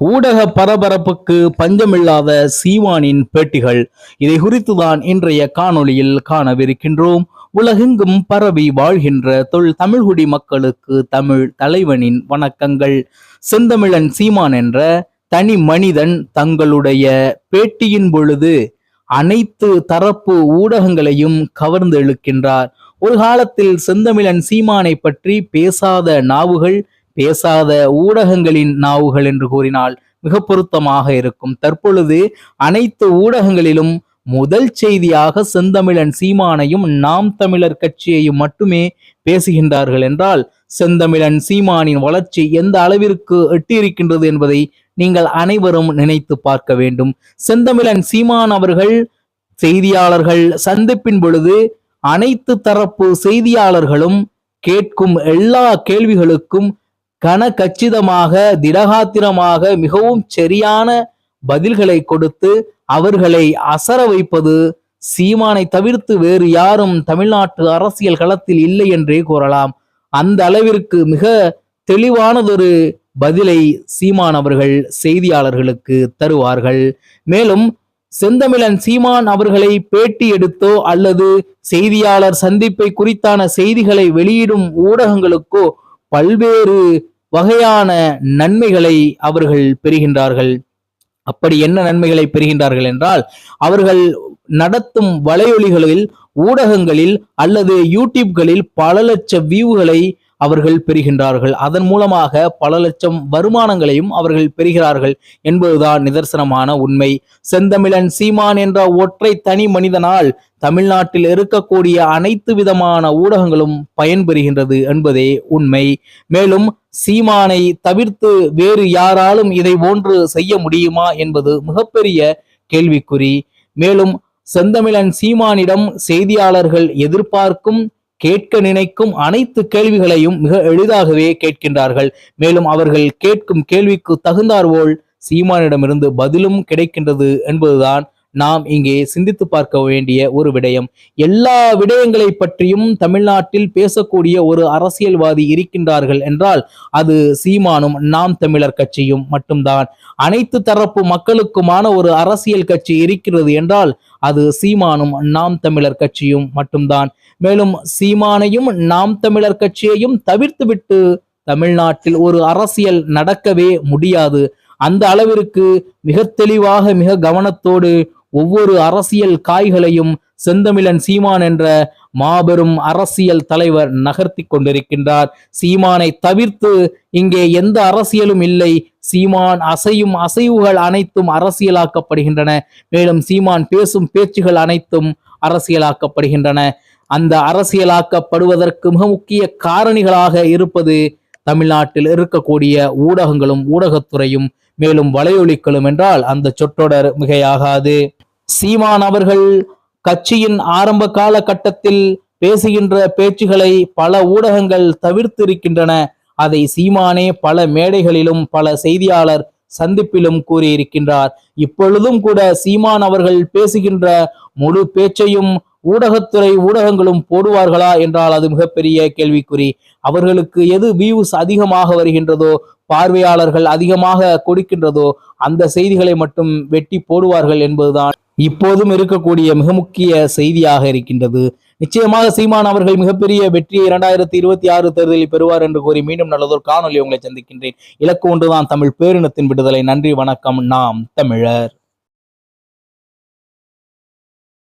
ஊடக பரபரப்புக்கு பஞ்சமில்லாத சீமானின் பேட்டிகள். இதை குறித்துதான் இன்றைய காணொளியில் காணவிருக்கின்றோம். உலகெங்கும் பரவி வாழ்கின்ற தொல் தமிழ்குடி மக்களுக்கு தமிழ் தலைவனின் வணக்கங்கள். செந்தமிழன் சீமான் என்ற தனி மனிதன் தங்களுடைய பேட்டியின் பொழுது அனைத்து தரப்பு ஊடகங்களையும் கவர்ந்து இழுக்கின்றார் ஒரு காலத்தில் செந்தமிழன் சீமானை பற்றி பேசாத நாவுகள் பேசாத ஊடகங்களின் நாவுகள் என்று கூறினால் மிக பொருத்தமாக இருக்கும். தற்பொழுது அனைத்து ஊடகங்களிலும் முதல் செய்தியாக செந்தமிழன் சீமானையும் நாம் தமிழர் கட்சியையும் மட்டுமே பேசுகின்றார்கள் என்றால் செந்தமிழன் சீமானின் வளர்ச்சி எந்த அளவிற்கு எட்டியிருக்கின்றது என்பதை நீங்கள் அனைவரும் நினைத்து பார்க்க வேண்டும். செந்தமிழன் சீமான் அவர்கள் செய்தியாளர்கள் சந்திப்பின் பொழுது அனைத்து தரப்பு செய்தியாளர்களும் கேட்கும் எல்லா கேள்விகளுக்கும் கன கச்சிதமாக திடகாத்திரமாக மிகவும் சரியான பதில்களை கொடுத்து அவர்களை அசர வைப்பது சீமானை தவிர்த்து வேறு யாரும் தமிழ்நாட்டு அரசியல் களத்தில் இல்லை என்றே கூறலாம். அந்த அளவிற்கு மிக தெளிவானதொரு பதிலை சீமான் அவர்கள் செய்தியாளர்களுக்கு தருவார்கள். மேலும் செந்தமிழன் சீமான் அவர்களை பேட்டி எடுத்தோ அல்லது செய்தியாளர் சந்திப்பை குறித்தான செய்திகளை வெளியிடும் ஊடகங்களுக்கோ பல்வேறு வகையான நன்மைகளை அவர்கள் பெறுகின்றார்கள். அப்படி என்ன நன்மைகளை பெறுகின்றார்கள் என்றால் அவர்கள் நடத்தும் வலையொலிகளில் ஊடகங்களில் அல்லது யூடியூப்களில் பல லட்ச வியூகளை அவர்கள் பெறுகின்றார்கள். அதன் மூலமாக பல லட்சம் வருமானங்களையும் அவர்கள் பெறுகிறார்கள் என்பதுதான் நிதர்சனமான உண்மை. செந்தமிழன் சீமான் என்ற ஒற்றை தனி மனிதனால் தமிழ்நாட்டில் இருக்கக்கூடிய அனைத்து விதமான ஊடகங்களும் பயன்பெறுகின்றது என்பதே உண்மை. மேலும் சீமானை தவிர்த்து வேறு யாராலும் இதை போன்று செய்ய முடியுமா என்பது மிகப்பெரிய கேள்விக்குறி. மேலும் செந்தமிழன் சீமானிடம் செய்தியாளர்கள் எதிர்பார்க்கும் கேட்க நினைக்கும் அனைத்து கேள்விகளையும் மிக எளிதாகவே கேட்கின்றார்கள். மேலும் அவர்கள் கேட்கும் கேள்விக்கு தகுந்தார்போல் சீமானிடமிருந்து பதிலும் கிடைக்கின்றது என்பதுதான் நாம் இங்கே சிந்தித்து பார்க்க வேண்டிய ஒரு விடயம். எல்லா விடயங்களை பற்றியும் தமிழ்நாட்டில் பேசக்கூடிய ஒரு அரசியல்வாதி இருக்கின்றார்கள் என்றால் அது சீமானும் நாம் தமிழர் கட்சியும் மட்டும்தான். அனைத்து தரப்பு மக்களுக்குமான ஒரு அரசியல் கட்சி இருக்கிறது என்றால் அது சீமானும் நாம் தமிழர் கட்சியும் மட்டும்தான். மேலும் சீமானையும் நாம் தமிழர் கட்சியையும் தவிர்த்துவிட்டு தமிழ்நாட்டில் ஒரு அரசியல் நடக்கவே முடியாது. அந்த அளவிற்கு மிக தெளிவாக மிக கவனத்தோடு ஒவ்வொரு அரசியல் காய்களையும் செந்தமிழன் சீமான் என்ற மாபெரும் அரசியல் தலைவர் நகர்த்தி கொண்டிருக்கின்றார். சீமானை தவிர்த்து இங்கே எந்த அரசியலும் இல்லை. சீமான் அசையும் அசைவுகள் அனைத்தும் அரசியலாக்கப்படுகின்றன. மேலும் சீமான் பேசும் பேச்சுகள் அனைத்தும் அரசியலாக்கப்படுகின்றன. அந்த அரசியலாக்கப்படுவதற்கு மிக முக்கிய காரணிகளாக இருப்பது தமிழ்நாட்டில் இருக்கக்கூடிய ஊடகங்களும் ஊடகத்துறையும் மேலும் வலையொலிக்களும் என்றால் அந்த சொற்றொடர் மிகையாகாது. சீமான் அவர்கள் கட்சியின் ஆரம்ப கால கட்டத்தில் பேசுகின்ற பேச்சுகளை பல ஊடகங்கள் தவிர்த்து இருக்கின்றன அதை சீமானே பல மேடைகளிலும் பல செய்தியாளர் சந்திப்பிலும் கூறியிருக்கின்றார். இப்பொழுதும் கூட சீமான் அவர்கள் பேசுகின்ற முழு பேச்சையும் ஊடகத்துறை ஊடகங்களும் போடுவார்களா என்றால் அது மிகப்பெரிய கேள்விக்குறி. அவர்களுக்கு எது வியூஸ் அதிகமாக வருகின்றதோ பார்வையாளர்கள் அதிகமாக கொடுக்கின்றதோ அந்த செய்திகளை மட்டும் வெட்டி போடுவார்கள் என்பதுதான் இப்போதும் இருக்கக்கூடிய மிக முக்கிய செய்தியாக இருக்கின்றது. நிச்சயமாக சீமான் அவர்கள் மிகப்பெரிய வெற்றியை இரண்டாயிரத்தி இருபத்தி ஆறு தேர்தலில் பெறுவார் என்று கூறி மீண்டும் நல்லதொரு காணொலி உங்களை சந்திக்கின்றேன். இலக்கு ஒன்றுதான் தமிழ் பேரினத்தின் விடுதலை. நன்றி வணக்கம். நாம் தமிழர்.